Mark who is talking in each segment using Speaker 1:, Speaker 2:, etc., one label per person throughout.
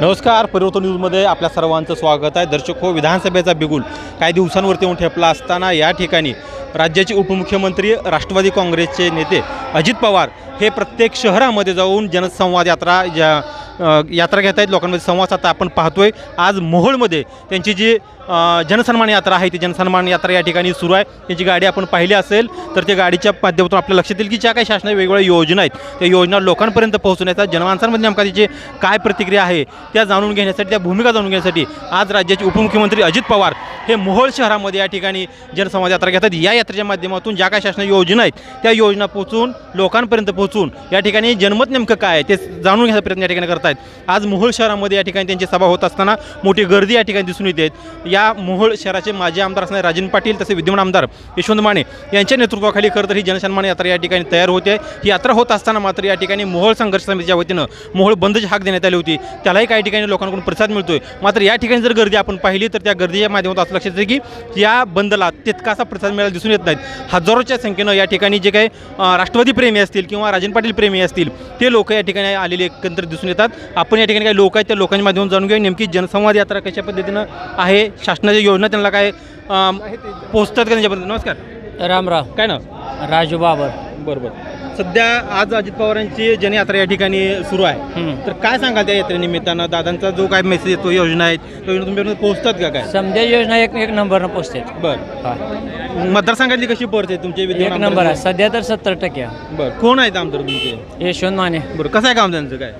Speaker 1: नमस्कार परिवर्तन न्यूजमध्ये आपल्या सर्वांचं स्वागत आहे. दर्शक हो विधानसभेचा बिगुल काही दिवसांवरती येऊन ठेपला असताना या ठिकाणी राज्याचे उपमुख्यमंत्री राष्ट्रवादी काँग्रेसचे नेते अजित पवार हे प्रत्येक शहरामध्ये जाऊन जनसंवाद यात्रा ज्या यात्रा घेत आहेत लोकांमध्ये संवाद साधता आपण पाहतोय. आज मोहोळमध्ये त्यांची जी जनसन्मान यात्रा आहे ती जनसन्मान यात्रा या ठिकाणी सुरू आहे. त्यांची गाडी आपण पाहिली असेल तर त्या गाडीच्या माध्यमातून आपल्या लक्षात येईल की ज्या काही शासनाच्या वेगवेगळ्या योजना आहेत त्या योजना लोकांपर्यंत पोहोचण्याचा जनमानसांमध्ये नेमका तिची काय प्रतिक्रिया आहे त्या जाणून घेण्यासाठी त्या भूमिका जाणून घेण्यासाठी आज राज्याचे उपमुख्यमंत्री अजित पवार हे मोहोळ शहरामध्ये या ठिकाणी जनसंवाद यात्रा घेतात. या यात्रेच्या माध्यमातून ज्या काही शासनाच्या योजना आहेत त्या योजना पोचून लोकांपर्यंत पोहोचून या ठिकाणी जनमत नेमकं काय आहे ते जाणून घ्यायचा प्रयत्न या ठिकाणी करतायत. आज मोहोळ शहरामध्ये या ठिकाणी त्यांची सभा होत असताना मोठी गर्दी या ठिकाणी दिसून येते. या मोहोळ शहराचे माजी आमदार असणारे राजन पाटील तसे विद्यमान आमदार यशवंत माने यांच्या नेतृत्वाखाली खरं तर ही जनसन्मान यात्रा या ठिकाणी तयार होते. ही यात्रा होत असताना मात्र या ठिकाणी मोहोळ संघर्ष समितीच्या वतीनं मोहोळ बंदची हाक देण्यात आली होती. त्यालाही काही ठिकाणी लोकांकडून प्रतिसाद मिळतोय. मात्र या ठिकाणी जर गर्दी आपण पाहिली तर त्या गर्दीच्या माध्यमातून असं लक्षात येतं की या बंदला तितकासा प्रतिसाद मिळायला दिसून येत नाहीत. हजारोच्या संख्येनं या ठिकाणी जे काही राष्ट्रवादी प्रेमी असतील किंवा राजन पाटील प्रेमी असतील ते लोक या ठिकाणी आलेले एकंदर दिसून येतात. आपण या ठिकाणी काही लोक आहेत त्या लोकांच्या माध्यमातून जाणून घेऊया नेमकी जनसंवाद यात्रा कशा पद्धतीनं आहे शासनाच्या योजना त्यांना काय पोहोचतात का त्यांच्या पद्धतीनं नमस्कार.
Speaker 2: रामराव.
Speaker 1: काय ना
Speaker 2: राजू बाबर.
Speaker 1: बरोबर. सध्या आज अजित पवारांची जनयात्रा या ठिकाणी सुरू आहे. तर काय सांगाल त्या यात्रेनिमित्तानं? दादांचा जो काय मेसेज येतो योजना आहेत त्या योजना तुमच्यापर्यंत पोहोचतात का काय?
Speaker 2: समजा योजना एक एक नंबरनं पोचते
Speaker 1: बरं. मतदारसंघातली कशी पडते तुमचे
Speaker 2: एक नंबर आहे? सध्या तर सत्तर टक्के.
Speaker 1: बरं. कोण आहेत आमदार तुमचे?
Speaker 2: यशवंत माने.
Speaker 1: बरं कसं आहे काम त्यांचं काय?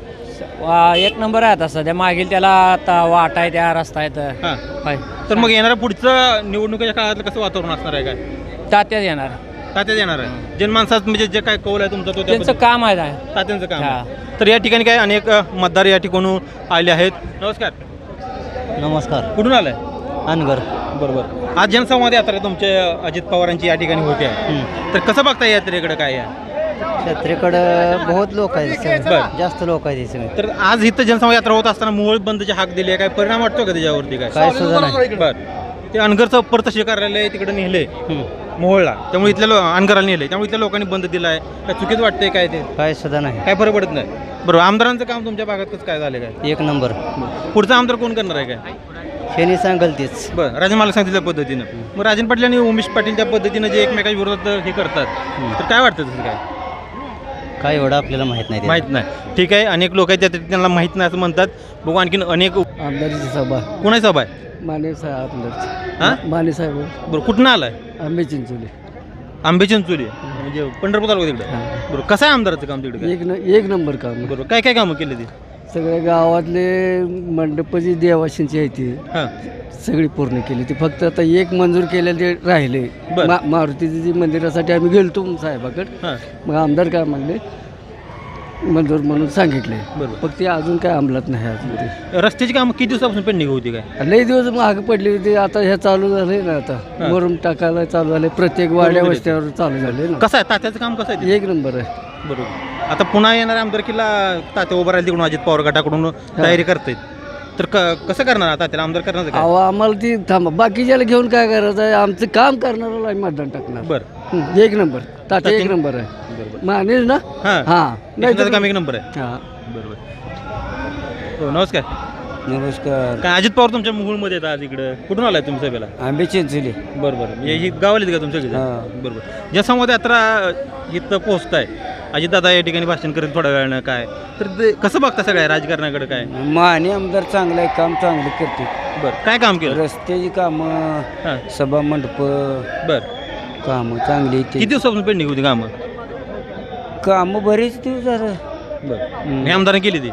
Speaker 2: वा एक नंबर आहे आता सध्या. मागील त्याला आता वाट आहे त्या रस्ता आहे तर.
Speaker 1: हां. मग येणाऱ्या पुढचं निवडणुकीच्या काळातलं कसं वातावरण असणार आहे काय?
Speaker 2: तात्याच येणार.
Speaker 1: तात्याच येणार आहे. जनमानसात म्हणजे जे काय कौल आहे तुमचा तो
Speaker 2: त्यांचं काम आहे काय
Speaker 1: तात्यांचं काम. आहे. तर या ठिकाणी काय अनेक अ, मतदार या ठिकाणून आले आहेत. नमस्कार.
Speaker 3: नमस्कार.
Speaker 1: कुठून आलाय?
Speaker 3: अनगर.
Speaker 1: बरोबर. आज जनसंवाद यात्रा तुमचे अजित पवारांची या ठिकाणी होते. आहे तर कसं बघता या यात्रेकडे काय आहे?
Speaker 3: क्षेत्रेकडं बहुत लोक आहेत
Speaker 1: बर.
Speaker 3: जास्त लोक आहेत इथे.
Speaker 1: तर आज इथं जनसंवाद यात्रा होत असताना मोहोळ बंदची हाक दिली आहे. काय परिणाम वाटतो का त्याच्यावरती काय?
Speaker 3: काय सुद्धा नाही.
Speaker 1: बर. ते अनगरचं परतशी कार्यालय तिकडे नेले
Speaker 3: हम्म.
Speaker 1: मोहोळला. त्यामुळे इथल्या लो अनगराला नेले त्यामुळे इथल्या लोकांनी बंद दिला आहे काय चुकीच वाटतंय काय ते?
Speaker 3: काय सुद्धा नाही.
Speaker 1: काय फरक पडत नाही. बरोबर आमदारांचं काम तुमच्या भागात कसं काय झालं काय?
Speaker 3: एक नंबर.
Speaker 1: पुढचा आमदार कोण करणार आहे काय?
Speaker 3: शेनी सांगल तीच.
Speaker 1: बरं राजन मला सांगितलं त्या पद्धतीनं. मग राजन पाटील आणि उमेश पाटील त्या पद्धतीनं जे एकमेकाच्या विरोधात हे करतात तर काय वाटतं तसं काय?
Speaker 3: काय एवढं आपल्याला माहीत नाही
Speaker 1: माहीत नाही. ठीक आहे अनेक लोक आहेत त्यात त्यांना माहीत नाही असं म्हणतात. बघू आणखीन अनेक
Speaker 4: आमदारची सभा.
Speaker 1: कोणाची सभा आहे?
Speaker 4: माने साहेब आमदारची.
Speaker 1: हां?
Speaker 4: माने साहेब.
Speaker 1: बरं कुठनं आलाय?
Speaker 4: आंबे चिंचोली.
Speaker 1: आंबे चिंचोली. म्हणजे पंढरपूर तालुका तिकडे. बरोबर कसं आहे आमदाराचं काम तिकडे? काय?
Speaker 4: एक न एक नंबर काम.
Speaker 1: बरोबर काय काय कामं केली ती?
Speaker 4: सगळ्या गावातले मंडप जी देवाशींची आहे ती
Speaker 1: हां.
Speaker 4: सगळी पूर्ण केली. ती फक्त आता एक मंजूर केलेलं ते राहिले.
Speaker 1: बर.
Speaker 4: मा मारुतीची जी मंदिरासाठी आम्ही गेलतो साहेबाकडे.
Speaker 1: हां.
Speaker 4: मग आमदार काय म्हणले मंजूर म्हणून सांगितले.
Speaker 1: बरोबर.
Speaker 4: फक्त ते अजून काय अंमलात नाही अजून. ते
Speaker 1: रस्त्याची कामं किती दिवसापासून पेंडिंग होती काय?
Speaker 4: लई दिवस महाग पडली होती. आता हे चालू झाले ना आता. मुरुम टाकायला चालू झाले. प्रत्येक वाड्या
Speaker 1: बरोबर.
Speaker 4: वस्त्यावर चालू झाले ना.
Speaker 1: कसं आहे? तात्याचं काम कसं आहे ते?
Speaker 4: एक नंबर आहे.
Speaker 1: बरोबर. आता पुन्हा येणाऱ्या आमदारकीला तात्या उभं राहिले तिकडून अजित पवार गटाकडून तयारी करतायत तर क- कसं करणार आता त्याला? आमदार करणार
Speaker 4: अहो आम्हाला ती थांबा. बाकीच्याला घेऊन काय करायचं आहे? आमचं काम करणाऱ्याला आम्ही मतदान टाकणार.
Speaker 1: बरं.
Speaker 4: हं, एक नंबर. तात्या एक नंबर आहे.
Speaker 1: बरोबर.
Speaker 4: मानेल ना?
Speaker 1: हां.
Speaker 4: हा. नाही तर-
Speaker 1: काम एक नंबर आहे.
Speaker 4: हा.
Speaker 1: बरोबर. हो नमस्कार.
Speaker 4: नमस्कार.
Speaker 1: काय अजित पवार तुमच्या मुहुळमध्ये येतात आज इकडं. कुठून आलाय तुम्ही सभेला?
Speaker 4: आंबे चिंचोली.
Speaker 1: बरं बरं म्हणजे ही गावाला का तुमच्या
Speaker 4: हां.
Speaker 1: बरोबर. ज्या संवाद यात्रा इथं पोहोचताय अजितदादा या ठिकाणी भाषण करेल थोड्या वेळानं काय? तर ते कसं बघता सगळ्या राजकारणाकडे काय?
Speaker 4: माने आमदार चांगलं आहे काम चांगलं करते.
Speaker 1: बरं. काय काम केलं?
Speaker 4: रस्त्याची कामं
Speaker 1: हां.
Speaker 4: सभा मंडप
Speaker 1: बरं.
Speaker 4: कामं चांगली
Speaker 1: किती दिवसापासून पेंडिंग होती कामं?
Speaker 4: कामं बरेच दिवस झालं
Speaker 1: हे आमदारांनी केली ती?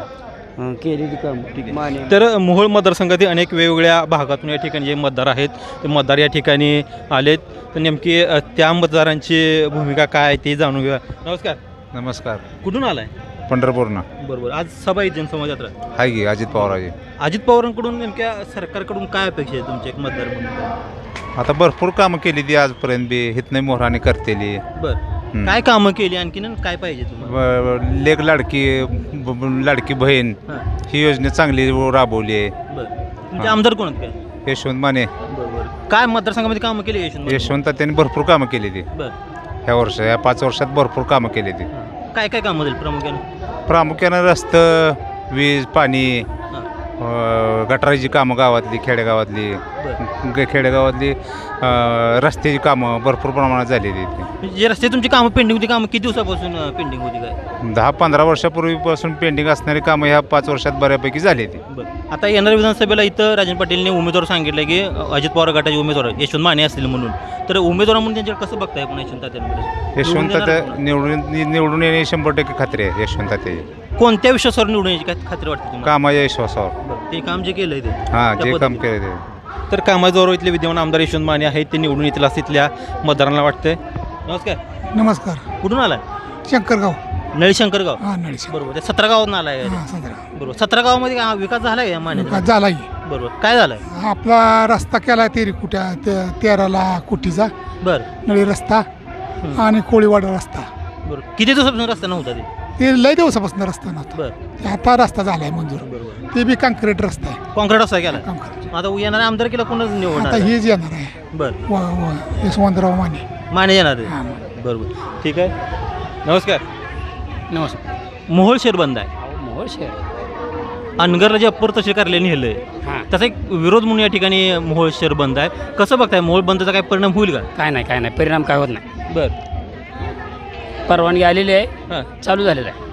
Speaker 4: हं, केली ती कामं. माने
Speaker 1: तर मोहोळ मतदारसंघातील अनेक वेगवेगळ्या भागातून या ठिकाणी जे मतदार आहेत ते मतदार या ठिकाणी आलेत. तर नेमकी अ, त्या मतदारांची भूमिका काय आहे ते जाणून घेऊया. नमस्कार.
Speaker 5: नमस्कार.
Speaker 1: कुठून आलाय?
Speaker 5: पंढरपूरनं.
Speaker 1: बरोबर. आज सभा आहे जनसंवाद यात्रा
Speaker 5: हाय की अजित पवाराजी.
Speaker 1: अजित पवारांकडून नेमक्या सरकारकडून काय अपेक्षा आहे तुमच्या एक मतदार म्हणून?
Speaker 5: आता भरपूर कामं केली ती आजपर्यंत बी. हितने मोहराने करतेली.
Speaker 1: बरं.
Speaker 5: हम्म.
Speaker 1: काय कामं केली आणखीन आणि काय पाहिजे तुम्हाला?
Speaker 5: ब- ब- लेक लाडकी ब- ब- लाडकी बहीण.
Speaker 1: हां.
Speaker 5: ही योजना चांगली राबवली आहे.
Speaker 1: बरं. तुमचे आमदार कोण आहेत काय?
Speaker 5: यशवंत माने.
Speaker 1: बरोबर काय मतदारसंघामध्ये कामं केली यशवंत
Speaker 5: यशवंत त्यांनी भरपूर कामं केली ती.
Speaker 1: बरं.
Speaker 5: ह्या वर्ष या पाच वर्षात भरपूर कामं केली ती.
Speaker 1: हां. काय काय कामं झाली प्रामुख्याने?
Speaker 5: प्रामुख्यानं रस्तं वीज पाणी
Speaker 1: हां.
Speaker 5: गटाराची कामं गावातली खेडेगावातली. ग- खेडेगावातली अ, रस्त्याची कामं भरपूर प्रमाणात झालेली आहेत.
Speaker 1: जे रस्ते तुमची कामं पेंडिंग होती कामं किती दिवसापासून पेंडिंग होती काय?
Speaker 5: दहा पंधरा वर्षापूर्वीपासून पेंडिंग असणारी कामं ह्या पाच वर्षात बऱ्यापैकी झाली ती
Speaker 1: बरं. आता येणाऱ्या विधानसभेला इथं राजन पाटीलने उमेदवार सांगितलं की अजित पवार गटाचे उमेदवार आहेत, यशवंत माने असतील म्हणून. तर उमेदवार म्हणून त्यांच्याकडे कसं बघताय पण यशवंत तात्यांकडे
Speaker 5: यशवंत
Speaker 1: निवडून येणार
Speaker 5: निवडून निवडून येणे शंभर टक्के खात्री आहे यशवंत?
Speaker 1: कोणत्या विश्वासावर निवडून यायची काय खात्री वाटते तुम्हाला?
Speaker 5: कामाच्या विश्वासावर.
Speaker 1: बरं, ते काम जे केलंय ते.
Speaker 5: हां
Speaker 1: त्या
Speaker 5: जे काम
Speaker 1: पद्धतीने.
Speaker 5: केलं ते.
Speaker 1: तर कामाजवळ इथले विद्यमान आमदार यशवंत माने आहेत ते निवडून येतील असं इथल्या मतदारांना वाटतंय. नमस्कार.
Speaker 6: नमस्कार.
Speaker 1: कुठून आलाय?
Speaker 6: शंकरगाव.
Speaker 1: नळी शंकरगाव
Speaker 6: हा नळीशी
Speaker 1: बरोबर ते सतरा गावात आलाय.
Speaker 6: हा सदरा
Speaker 1: बरोबर सतरा गावामध्ये काय विकास झालाय या माने
Speaker 6: विकास झाला की.
Speaker 1: बरोबर काय झालंय?
Speaker 6: आपला रस्ता केला तेरी कुट्या ते तेराला कुटीचा.
Speaker 1: बरं.
Speaker 6: नळी रस्ता आणि कोळीवाडा रस्ता.
Speaker 1: बरोबर किती दिवसापासून रस्ता नव्हता ते?
Speaker 6: ते लय दिवसापासून रस्ता नव्हता.
Speaker 1: बरं.
Speaker 6: ते आता रस्ता झालाय मंजूर.
Speaker 1: बरोबर
Speaker 6: ते बी कॉन्क्रीट रस्ता आहे.
Speaker 1: कॉन्क्रीट रस्ता केला
Speaker 6: कॉन्क्रीट
Speaker 1: आता येणाऱ्या आमदार केला कोणच
Speaker 6: आता
Speaker 1: निवडणार
Speaker 6: हेच येणार आहे.
Speaker 1: बरं.
Speaker 6: व व यशवंतराव माने.
Speaker 1: माने येणार आहे?
Speaker 6: हा
Speaker 1: बरोबर ठीक आहे. नमस्कार.
Speaker 2: नमस्कार.
Speaker 1: मोहोळ शहर बंद आहे.
Speaker 2: मोहोळ शहर.
Speaker 1: अनगरला जे अप्पर तसे कार्यालय नेलंय
Speaker 2: हां.
Speaker 1: त्याचा एक विरोध म्हणून या ठिकाणी मोहोळ शहर बंद आहे. कसं बघताय? मोहोळ बंदचा काय परिणाम होईल का?
Speaker 2: काय नाही काय नाही. परिणाम काय होत नाही.
Speaker 1: बरं.
Speaker 2: परवानगी आलेली आहे.
Speaker 1: हां.
Speaker 2: चालू झालेलं आहे.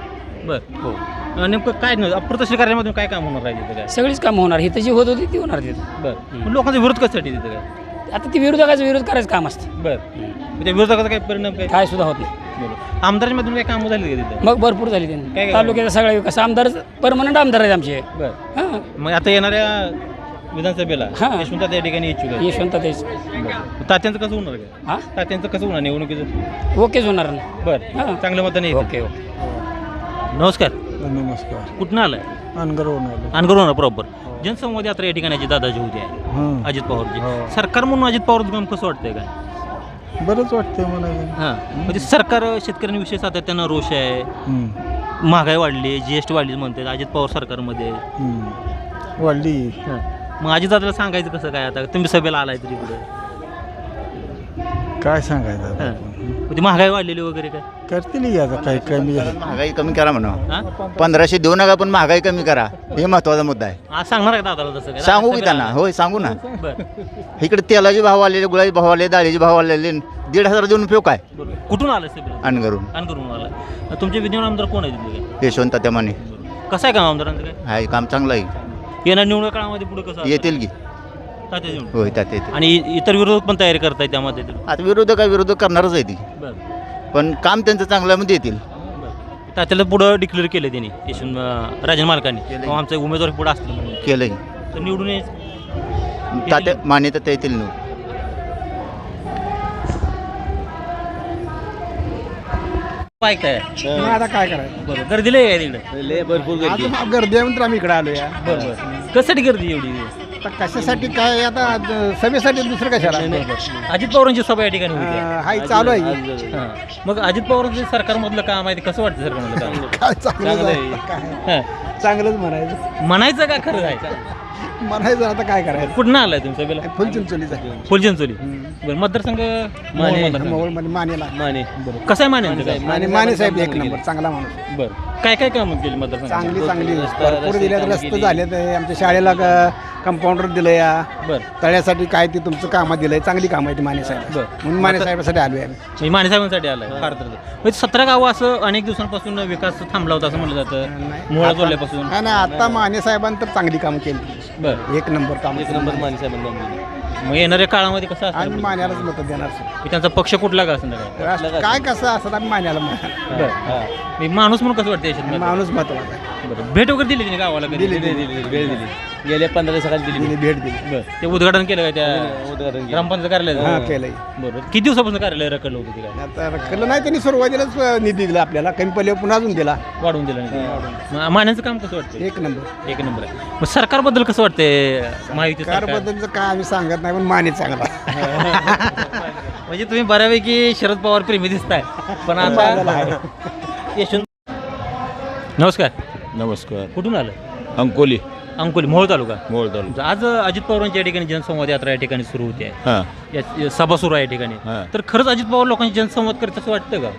Speaker 1: बरं.
Speaker 2: हो.
Speaker 1: अं, नेमकं काय तसे कार्यालयामधून काय काम होणार आहे तिथं काय?
Speaker 2: सगळीच कामं होणार. ही जी होत होती ती होणार तिथं.
Speaker 1: बरं. लोकांचा विरोध कशासाठी तिथं काय?
Speaker 2: आता ती विरोधकाचा विरोध करायचं काम असतं.
Speaker 1: बरं. मग त्या विरोधकाचा काय परिणाम काय?
Speaker 2: काय सुद्धा होत नाही.
Speaker 1: बरोबर आमदाराच्या मधून काय कामं झाली का तिथं?
Speaker 2: मग भरपूर झाली
Speaker 1: काय
Speaker 2: त्यांनी
Speaker 1: काय?
Speaker 2: तालुक्याचा सगळा विकास. आमदार परमनंट आमदार आहेत आमचे.
Speaker 1: बरं.
Speaker 2: हां.
Speaker 1: मग आता येणाऱ्या विधानसभेला?
Speaker 2: हां.
Speaker 1: यशवंत त्या ठिकाणी इच्छुक आहे
Speaker 2: यशवंत तेच.
Speaker 1: बरं. तात्यांचं कसं होणार काय
Speaker 2: हां?
Speaker 1: तात्यांचं कसं होणार निवडणुकीचं?
Speaker 2: ओकेच होणार ना.
Speaker 1: बरं.
Speaker 2: हां.
Speaker 1: चांगलं मतदान येईल
Speaker 2: ओके ओके.
Speaker 1: नमस्कार.
Speaker 6: नमस्कार.
Speaker 1: कुठनं आलाय?
Speaker 6: अनगरवरून आलो
Speaker 1: अनगर होणार प्रॉपर जनसंवाद यात्रा या ठिकाणाची दादाजी होती आहे अजित पवारची सरकार म्हणून अजित पवार काम कसं वाटतंय काय?
Speaker 6: बरंच वाटतंय मला
Speaker 1: हां. म्हणजे सरकार शेतकऱ्यांविषयी सातत्यानं रोष आहे. महागाई वाढली जी एस टी वाढली म्हणते अजित पवार सरकारमध्ये.
Speaker 6: वाढली.
Speaker 1: हां. मग अजित दादाला सांगायचं कसं काय आता? तुम्ही सभेला आलाय तरी पुढे
Speaker 6: काय सांगायचं
Speaker 1: महागाई वाढलेली वगैरे काय?
Speaker 6: करतील की आता काही कमी
Speaker 7: महागाई कमी करा म्हणा.
Speaker 1: हां?
Speaker 7: पंधराशे देऊ नका पण महागाई कमी करा. हे महत्त्वाचा मुद्दा आहे.
Speaker 1: आज सांगणार आहे दादाला तसं काय?
Speaker 7: सांगू की त्यांना. होय सांगू ना.
Speaker 1: बरं.
Speaker 7: इकडे तेलाचे भाव आलेले गुळाचे भाव आले डाळीचे भाव आलेले दीड हजार देऊन उपयोग काय?
Speaker 1: बरं. कुठून आलं सभेला
Speaker 7: अनगरून.
Speaker 1: अन करून आलं. तुमचे विद्यमान आमदार कोण आहे तिथले काय
Speaker 7: यशवंत त्या माने.
Speaker 1: कसं आहे का आमदारांचं काय?
Speaker 7: हाय काम चांगलं आहे.
Speaker 1: येणार निवडणूक काळामध्ये पुढे कसं
Speaker 7: येतील की.
Speaker 1: तात्या निवडणूक.
Speaker 7: होय त्यात येतील.
Speaker 1: आणि इतर विरोधक पण तयारी करतायत त्यामध्ये.
Speaker 7: आता विरोधक काय विरोधक करणारच आहे ती.
Speaker 1: बरं.
Speaker 7: पण काम त्यांचं चांगलं आहे म्हणजे येतील.
Speaker 1: बरं. तात्याला पुढं डिक्लेअर केलं त्यांनी यशवंत अं, राजन मालकांनी.
Speaker 7: केलंय.
Speaker 1: आमचा उमेदवार पुढं असतील म्हणून.
Speaker 7: केलंय.
Speaker 1: तर निवडून यायचं
Speaker 7: तात्या माने तर येतील ना
Speaker 1: ऐकताय
Speaker 6: आता काय करायचं?
Speaker 1: बरं गर्दी लय आहे तिकडे.
Speaker 3: भरपूर
Speaker 6: आज गर्दी आहे म्हणून तर आम्ही इकडे आलो या
Speaker 1: बरं बरं. कशासाठी गर्दी एवढी?
Speaker 6: आता कशासाठी काय आता? सभेसाठी दुसरं कशाला?
Speaker 1: अजित पवारांची सभा या ठिकाणी होती.
Speaker 6: अं, हाय चालू आहे.
Speaker 1: हां. मग अजित पवारांचं जे सरकारमधलं काम आहे ते कसं वाटतं सरकारमधलं काम?
Speaker 6: काय चांगलं आहे. काय?
Speaker 1: हां.
Speaker 6: चांगलंच म्हणायचं.
Speaker 1: म्हणायचं का खरं आहे?
Speaker 6: म्हणायचं आता काय करायचं?
Speaker 1: कुठं आलाय तुम्ही सभेला
Speaker 6: फुल चिंचोलीचा
Speaker 1: फुलचंचोली बरं मतदारसंघ मोहोळ मतदारसंघ.
Speaker 6: मोहोळमध्ये मानेला.
Speaker 1: माने. बरं. कसं आहे माने काय
Speaker 6: माने माने साहेब एक नंबर चांगला माणूस
Speaker 1: बरं. काय काय कामं केली मतदारसंघ
Speaker 6: चांगली चांगली. भरपूर दिल्यात रस्ते झालेत आमच्या शाळेला कंपाऊंडर दिलं या.
Speaker 1: बरं.
Speaker 6: तळ्यासाठी काय ते तुमचं कामं दिलंय चांगली कामं आहेत माने साहेब.
Speaker 1: बरं.
Speaker 6: म्हणून माने साहेबासाठी आलोय आम्ही.
Speaker 1: मी माने साहेबांसाठी आलाय फार तर म्हणजे सतरा गावं असं अनेक दिवसांपासून विकास थांबला होता असं म्हटलं जातं मुळा जोडल्यापासून
Speaker 6: हा ना आता माने साहेबांनी तर चांगली कामं केली.
Speaker 1: बरं.
Speaker 6: एक नंबर काम
Speaker 1: एक नंबर माने साहेबांनी मग येणाऱ्या काळामध्ये कसं असतं?
Speaker 6: मान्यालाच मत देणार sir.
Speaker 1: की त्यांचा पक्ष कुठला का असं काय
Speaker 6: कसं असं आम्ही मान्याला म्हणणार.
Speaker 1: बरं. मी माणूस म्हणून कसं वाटतं याच्यात? मला?
Speaker 6: माणूस महत्त्वाचा आहे.
Speaker 1: बरं. भेट वगैरे दिली तिने गावाला कधी?
Speaker 6: दिली दिली
Speaker 1: वेळ दिली. गेल्या पंधरा दिवसाखाली दिली.
Speaker 6: दिली भेट दिली.
Speaker 1: बरं. ते उद्घाटन केलं का त्या उद्घाटन ग्रामपंचायत
Speaker 6: हा
Speaker 1: कार्यालय
Speaker 6: केलंय.
Speaker 1: बरं. किती दिवसापासून कार्यालय रखडलं होतं ते काय?
Speaker 6: आता रखलं नाही त्यांनी सुरुवातीलाच अं, निधी दिला आपल्याला. कमी पडले पुन्हा अजून दिला.
Speaker 1: वाढवून दिलं नाही मान्याचं काम कसं वाटतं
Speaker 6: एक नंबर.
Speaker 1: एक नंबर आहे. मग सरकारबद्दल कसं वाटतंय? महायुती
Speaker 6: कार
Speaker 1: सरकार
Speaker 6: बद्दलचं काय आम्ही सांगत नाही पण माने चांगला.
Speaker 1: म्हणजे तुम्ही बऱ्यापैकी शरद पवार प्रेमी दिसताय. पण आता यशवंत नमस्कार.
Speaker 8: नमस्कार.
Speaker 1: कुठून आलं?
Speaker 8: अंकोली.
Speaker 1: अंकोली मोहोळ तालुका.
Speaker 8: मोळ तालुका.
Speaker 1: आज अजित पवारांच्या या ठिकाणी जनसंवाद यात्रा या ठिकाणी सुरू होती. आहे
Speaker 8: हां.
Speaker 1: या- या सभा सुरू आहे या ठिकाणी.
Speaker 8: हां.
Speaker 1: तर खरंच अजित पवार लोकांची जनसंवाद करत असं वाटतं का?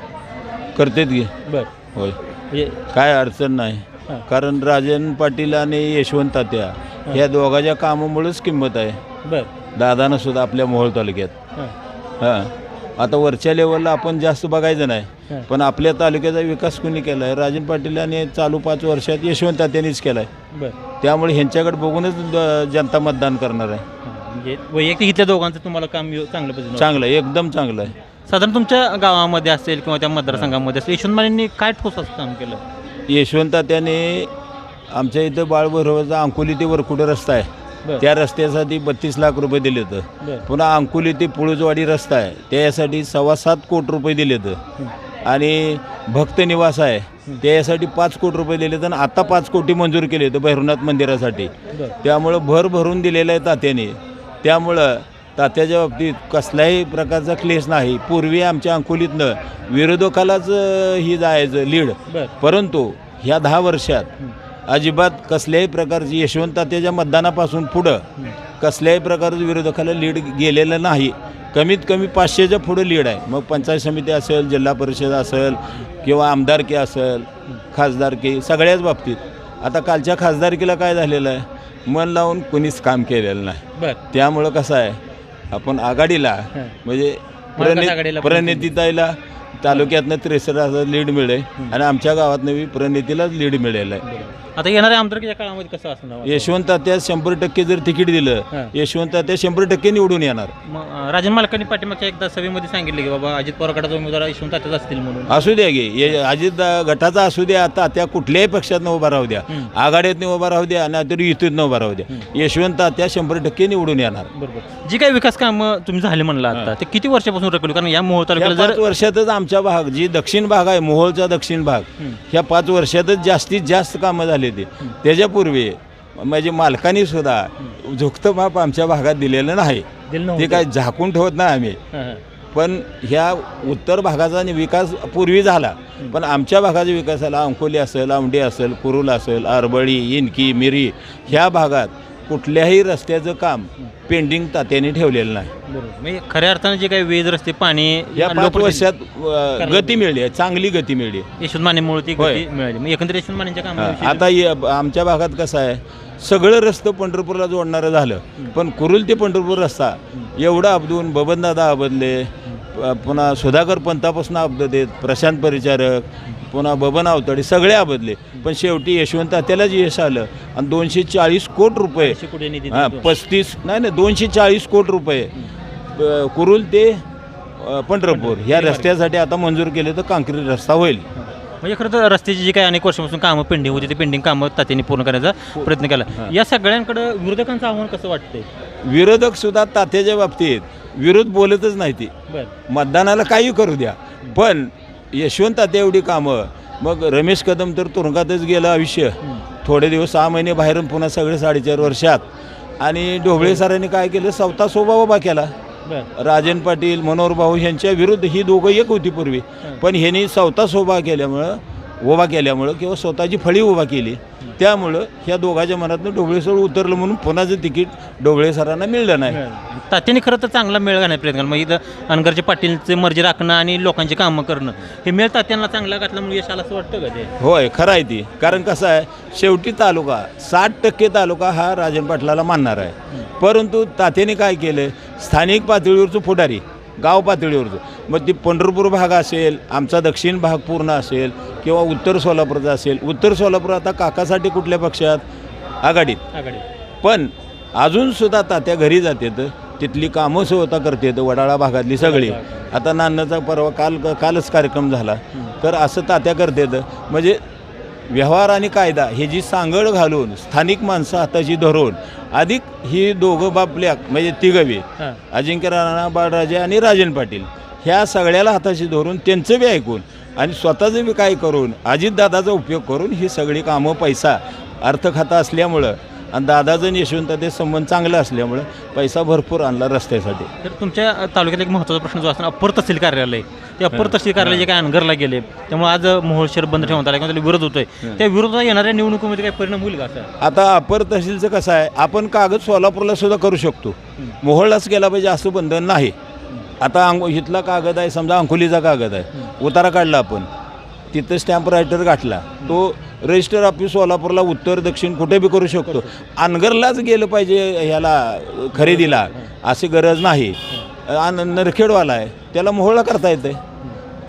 Speaker 8: करतेत की.
Speaker 1: बर.
Speaker 8: होय.
Speaker 1: म्हणजे
Speaker 8: काय अडचण नाही.
Speaker 1: हां.
Speaker 8: कारण राजन पाटील आणि यशवंत तात्या ह्या दोघांच्या कामामुळेच किंमत आहे.
Speaker 1: बरं.
Speaker 8: दादानं सुद्धा आपल्या मोहोळ तालुक्यात.
Speaker 1: हां.
Speaker 8: हां. आता वरच्या लेवलला आपण जास्त बघायचं. नाही. पण आपल्या तालुक्याचा विकास कुणी केला आहे राजन पाटील आणि चालू पाच वर्षात यशवंत तात्यांनीच केला आहे त्यामुळे ह्यांच्याकडे बघूनच जनता मतदान करणार आहे.
Speaker 1: हां. म्हणजे वैयक्तिक इथल्या दोघांचं तुम्हाला काम चांगलं पद्धतीनं
Speaker 8: चांगलं आहे एकदम चांगलं आहे.
Speaker 1: साधारण तुमच्या गावामध्ये असेल किंवा त्या मतदारसंघामध्ये असेल यशवंत मानेंनी काय ठोस असं काम केलं?
Speaker 8: यशवंत त्याने आमच्या इथं बाळभैरवाचा अंकुली ते वरकुडे रस्ता. आहे? त्या रस्त्यासाठी बत्तीस लाख रुपये दिले
Speaker 1: बरं.
Speaker 8: पुन्हा अंकुली ते पुळजवाडी रस्ता आहे. त्यासाठी सव्वा सात कोटी रुपये दिले तर आणि भक्त निवास आहे. त्यासाठी पाच कोटी रुपये दिले तर आता पाच कोटी मंजूर केले तर भैरवनाथ मंदिरासाठी. त्यामुळं भर भरून दिलेलं आहे तात्याने. त्यामुळं तात्याच्या बाबतीत कसल्याही प्रकारचा क्लेश नाही. पूर्वी आमच्या अंकुलीतनं विरोधकालाच ही जायचं लीड. परंतु ह्या दहा वर्षात अजिबात कसल्याही प्रकारची यशवंत तात्याच्या मतदानापासून पुढं कसल्याही प्रकारचं विरोधकाला लीड गेलेलं नाही. कमीत कमी पाचशेच्या पुढं लीड आहे. मग पंचायत समिती असेल जिल्हा परिषद असेल किंवा आमदारकी असेल खासदारकी सगळ्याच बाबतीत. आता कालच्या खासदारकीला काय झालेलं आहे? मन लावून कुणीच काम केलेलं नाही. त्यामुळं कसं आहे? आपण आघाडीला. म्हणजे
Speaker 1: पण-
Speaker 8: प्रणितीताईला तालुक्यातनं त्रेसष्ट हजार लीड मिळेल आणि आमच्या गावातनं बी प्रणितीलाच लीड मिळेल आहे.
Speaker 1: आता येणाऱ्या आमदारकीच्या काळामध्ये कसं असणार
Speaker 8: यशवंत तात्या शंभर टक्के जर तिकीट दिलं. यशवंत तात्या शंभर टक्के निवडून येणार.
Speaker 1: मग राजन मालकांनी पाठीमागच्या एकदा सभेमध्ये सांगितले की बाबा अजित पवार गटाचा उमेदवार यशवंत तात्याच असतील म्हणून.
Speaker 8: असू द्या गे ये- अजित गटाचा असू द्या आता त्या कुठल्याही पक्षातनं उभा राहू द्या. आघाडीतनं उभा राहू द्या नाहीतर युतीतनं उभा राहू द्या. यशवंत तात्या शंभर टक्के निवडून येणार.
Speaker 1: बरोबर. जी काही विकास कामं तुम्ही झाले म्हणलं आता ते किती वर्षापासून रखवली कारण या मोहोळ तालुक्याला जर
Speaker 8: वर्षातच आमचा भाग जी दक्षिण भाग आहे मोहोळचा दक्षिण भाग ह्या पाच वर्षातच जास्तीत जास्त कामं झाली. ते त्याच्यापूर्वी म्हणजे मालकांनी सुद्धा झुकतं माप आमच्या भागात दिलेलं नाही.
Speaker 1: दिलं
Speaker 8: ते. काय झाकून ठेवत नाही आम्ही. पण ह्या उत्तर भागाचा विकास पूर्वी झाला. पण आमच्या भागाचा विकास झाला अंकोली असेल औंढे असेल कुरुल असेल आरबळी इनकी मिरी ह्या भागात कुठल्याही रस्त्याचं काम पेंडिंग तात्याने ठेवलेलं नाही.
Speaker 1: बरोबर. म्हणजे खऱ्या अर्थानं जे काही वीज रस्ते पाणी
Speaker 8: या पाच वर्षात अ, गती मिळली आहे चांगली गती मिळली आहे.
Speaker 1: यशवंत मानेमुळे ती
Speaker 8: होय.
Speaker 1: गती मिळाली. मग एकंदरीत यशवंत मानेच्या कामाविषयी
Speaker 8: आता ये- आमच्या भागात कसं आहे सगळं रस्तं पंढरपूरला जोडणारं झालं पण कुरुल ते पंढरपूर रस्ता एवढा अबदून बबनदादा अबदले प- पुन्हा सुधाकर पंतापासून अबदत प्रशांत परिचारक पुन्हा बबन आवतडे सगळे अबदले पण शेवटी यशवंत त्यालाच यश आलं. आणि दोनशे चाळीस कोटी रुपये. हां? पस्तीस नाही नाही दोनशे चाळीस कोटी रुपये. कुरुल ते पंढरपूर. ह्या रस्त्यासाठी आता मंजूर केले तर काँक्रीट रस्ता होईल.
Speaker 1: म्हणजे खरं तर रस्त्याची जी काही अनेक वर्षापासून कामं पेंडिंग होती ते पेंडिंग कामं तात्यांनी पूर्ण करण्याचा प्रयत्न केला. या सगळ्यांकडे विरोधकांचं आव्हान कसं वाटतंय?
Speaker 8: विरोधक सुद्धा तात्याच्या बाबतीत विरोध बोलतच नाही ती. मतदानाला काही करू द्या. पण यशवंत एवढी कामं. मग रमेश कदम तर तुरुंगातच गेलं आयुष्य. थोडे दिवस सहा महिने बाहेरून पुन्हा सगळे साडेचार वर्षात. आणि ढोबळे सरांनी काय केलं? स्वतः स्वभाव उभा केला. राजन पाटील मनोहर भाऊ यांच्या विरुद्ध ही दोघं एक होती पूर्वी. पण ह्यांनी स्वतः उभा केल्यामुळं उभा केल्यामुळं किंवा स्वतःची फळी उभा केली त्यामुळं ह्या दोघांच्या मनातनं ढोबळे सर उतरलं म्हणून पुन्हाचं तिकीट ढोबळे सरांना मिळलं नाही.
Speaker 1: तात्यांनी खरं तर चांगला मेळ घालण्याचा प्रयत्न केला. मग इथं अनगरचे पाटीलचे मर्जी राखणं आणि लोकांची कामं करणं हे मेळ तात्यांना चांगला घातल्यामुळे यश आलं असं वाटतं का ते?
Speaker 8: होय खरं आहे ती. कारण कसं आहे शेवटी तालुका साठ टक्के तालुका हा राजन पाटलाला मानणार आहे. परंतु तात्याने काय केलं स्थानिक पातळीवरचं पुढारी गाव पातळीवरचं. मग ती पंढरपूर भाग असेल आमचा दक्षिण भाग पूर्ण असेल किंवा उत्तर सोलापूरचा असेल. उत्तर सोलापूर आता काकासाठी कुठल्या पक्षात? आघाडीत.
Speaker 1: आघाडी
Speaker 8: पण अजूनसुद्धा तात्या घरी जाते तिथली कामं स्वतः करते तर वडाळा भागातली सगळी. आता नान्नाचा परवा काल कालच कार्यक्रम झाला. तर असं तात्या करते तर म्हणजे व्यवहार आणि कायदा हे जी सांगड घालून स्थानिक माणसं हाताची धरून अधिक ही दोघं बापल्या म्हणजे तिघवी अजिंक्य राणा बाळराजे आणि राजन पाटील ह्या सगळ्याला हाताशी धरून त्यांचं बी ऐकून आणि स्वतःचं बी काय करून अजितदादाचा उपयोग करून ही सगळी कामं पैसा अर्थखाता असल्यामुळं आणि दादाचं आणि यशवंत ते संबंध चांगला असल्यामुळं पैसा भरपूर आणला रस्त्यासाठी.
Speaker 1: तर तुमच्या तालुक्यात एक महत्त्वाचा प्रश्न जो असतो अप्पर तहसील कार्यालय ते अप्पर तहसील कार्यालय जे काय अनगरला गेले त्यामुळे आज मोहोळ शहर बंद ठेवण्यात आला किंवा त्याला विरोध होतोय. त्या विरोधात येणाऱ्या निवडणुकीमध्ये काही परिणाम होईल का असा?
Speaker 8: आता अपर तहसीलचं कसं आहे आपण कागद सोलापूरला सुद्धा करू शकतो. मोहोळलाच गेला पाहिजे असं बंधन नाही. आता अंग इथला कागद आहे समजा अंकुलीचा कागद आहे उतारा काढला आपण तिथं स्टॅम्प रायटर गाठला तो रजिस्टर ऑफिस सोलापूरला उत्तर दक्षिण कुठे बी करू शकतो. अनगरलाच गेलं पाहिजे ह्याला खरेदीला. अशी गरज नाही. आणि नरखेडवाला आहे. त्याला मोहळा करता येते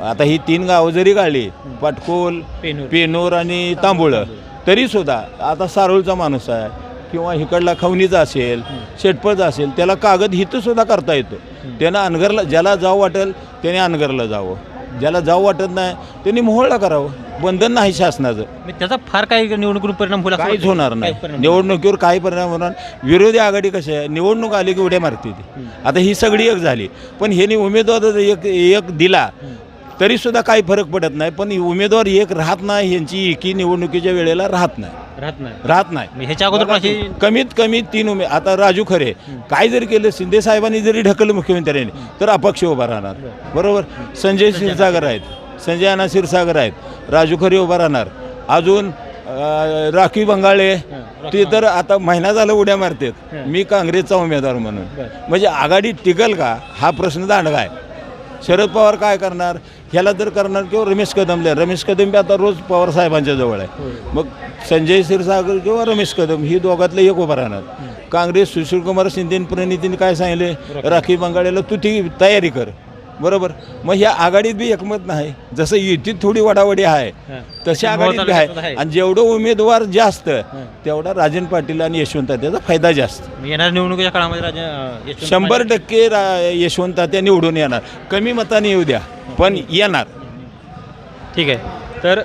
Speaker 8: आता ही तीन गावं जरी काढली पाटकोल
Speaker 1: पेनूर.
Speaker 8: पेनूर आणि तांबुळं तरीसुद्धा आता सारोळचा माणूस आहे किंवा इकडला खवणीचा असेल शेटपळचा असेल त्याला कागद हिथं सुद्धा करता येतो. त्यानं अनगरला ज्याला जावं वाटेल त्याने अनगरला जावं. ज्याला जावं वाटत नाही त्यांनी मोहळला करावं. बंधन नाही शासनाचं.
Speaker 1: मग त्याचा फार काही निवडणुकीवर परिणाम होईल असं
Speaker 8: काहीच
Speaker 1: वाटतं?
Speaker 8: होणार
Speaker 1: काही
Speaker 8: नाही
Speaker 1: परिणाम
Speaker 8: निवडणुकीवर काही परिणाम होणार विरोधी आघाडी कशी आहे? निवडणूक आली की उड्या मारते ती. आता ही सगळी एक झाली. पण ह्यांनी उमेदवार जर एक एक दिला तरी सुद्धा काही फरक पडत नाही. पण उमेदवार एक राहत नाही ह्यांची एकी निवडणुकीच्या वेळेला राहत नाही.
Speaker 1: राहत नाही.
Speaker 8: राहत नाही.
Speaker 1: मग ह्याच्या अगोदर पण अशी
Speaker 8: कमीत कमी तीन उमे आता राजू खरे काय जरी केलं शिंदे साहेबांनी जरी ढकललं मुख्यमंत्र्यांनी तर अपक्ष उभा राहणार. बरोबर? संजय क्षीरसागर आहेत. संजय अण्णा क्षीरसागर आहेत. राजू खरे उभा राहणार. अजून राखी बंगाळे ते तर आता महिना झाला उड्या मारतात. मी काँग्रेसचा उमेदवार म्हणून. म्हणजे आघाडी टिकल का? हा प्रश्न दांडगा आहे. शरद पवार काय करणार? ह्याला तर करणार किंवा रमेश कदमला. रमेश कदम बी आता रोज पवार साहेबांच्या जवळ आहे. मग संजय क्षीरसागर किंवा रमेश कदम ही दोघातलं एक उभं राहणार. काँग्रेस सुशीलकुमार शिंदे प्रणितीने काय सांगितले? राखी. बंगाळीला तू ती तयारी कर. बरोबर. मग ह्या आघाडीत बी एकमत नाही. जसं युतीत थोडी वडावडी आहे तशी आघाडीत बी आहे. आणि जेवढं उमेदवार जास्त तेवढा राजन पाटील आणि यशवंत त्याचा फायदा जास्त.
Speaker 1: येणाऱ्या निवडणुकीच्या काळामध्ये
Speaker 8: शंभर टक्के रा- यशवंत त्या निवडून येणार. कमी मताने येऊ द्या पण येणार.
Speaker 1: ठीक आहे. तर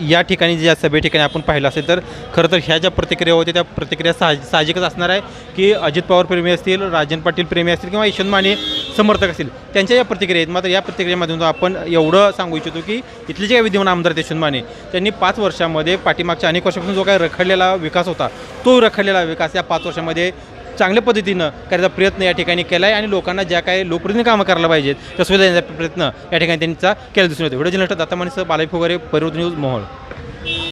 Speaker 1: या ठिकाणी ज्या सभे ठिकाणी आपण पाहिलं असेल तर खरं तर ह्या ज्या प्रतिक्रिया होत्या त्या प्रतिक्रिया साहज साहजिकच असणार आहे की अजित पवार प्रेमी असतील राजन पाटील प्रेमी असतील किंवा यशवंत माने समर्थक असतील. त्यांच्या या प्रतिक्रिया आहेत. मात्र या प्रतिक्रियेमधून आपण एवढं सांगू इच्छितो की इथले जे काही विद्यमान आमदार देशून माने त्यांनी पाच वर्षामध्ये पाठीमागच्या अनेक वर्षापासून जो काही रखडलेला विकास होता तो रखडलेला विकास या पाच वर्षामध्ये चांगल्या पद्धतीनं करायचा प्रयत्न या ठिकाणी केला आहे आणि लोकांना ज्या काही लोकप्रतिनिधी कामं करायला पाहिजेत त्या सुविधा देण्याचा प्रयत्न या ठिकाणी त्यांचा केला दिसून येतो video journalist Datta Mane Balaji Phugare Parivartan news Mohol.